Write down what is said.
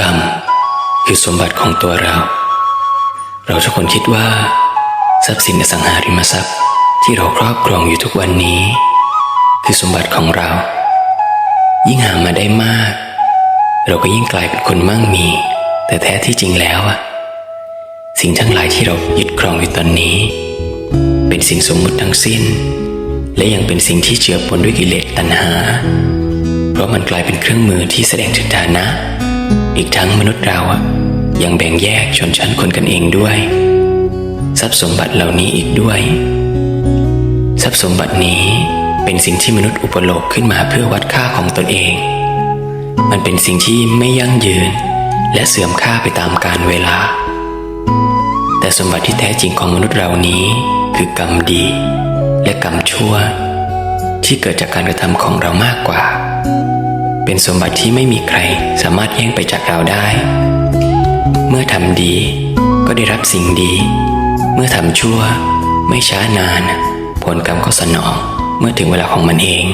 กรรมคือสมบัติของตัวเรา เราทุกคนคิดว่า ทรัพย์สินอสังหาริมทรัพย์ที่เราครอบครองอยู่ทุกวันนี้ คือสมบัติของเรา ยิ่งหามาได้มาก เราก็ยิ่งกลายเป็นคนมั่งมี แต่แท้ที่จริงแล้วอะสิ่งทั้งหลายที่เรายึดครองอยู่ตอนนี้ เป็นสิ่งสมมุติทั้งสิ้น และยังเป็นสิ่งที่เจือปนด้วยกิเลสตัณหา เพราะมันกลายเป็นเครื่องมือที่แสดงถึงฐานะ อีกทั้งมนุษย์เราอะยังแบ่งแยกชนชั้นคนกันเองด้วย ทรัพย์สมบัติเหล่านี้อีกด้วย ทรัพย์สมบัตินี้เป็นสิ่งที่มนุษย์อุปโลกขึ้นมาเพื่อวัดค่าของตนเอง มันเป็นสิ่งที่ไม่ยั่งยืน และเสื่อมค่าไปตามกาลเวลา แต่สมบัติที่แท้จริงของมนุษย์เรานี้ คือกรรมดี และกรรมชั่ว ที่เกิดจากการกระทำของเรามากกว่า เป็นสมบัติที่ไม่มีใครสามารถแย่งไปจากเราได้ เมื่อทำดีก็ได้รับสิ่งดี เมื่อทำชั่ว ไม่ช้านาน ผลกรรมก็สนองเมื่อถึงเวลาของมันเอง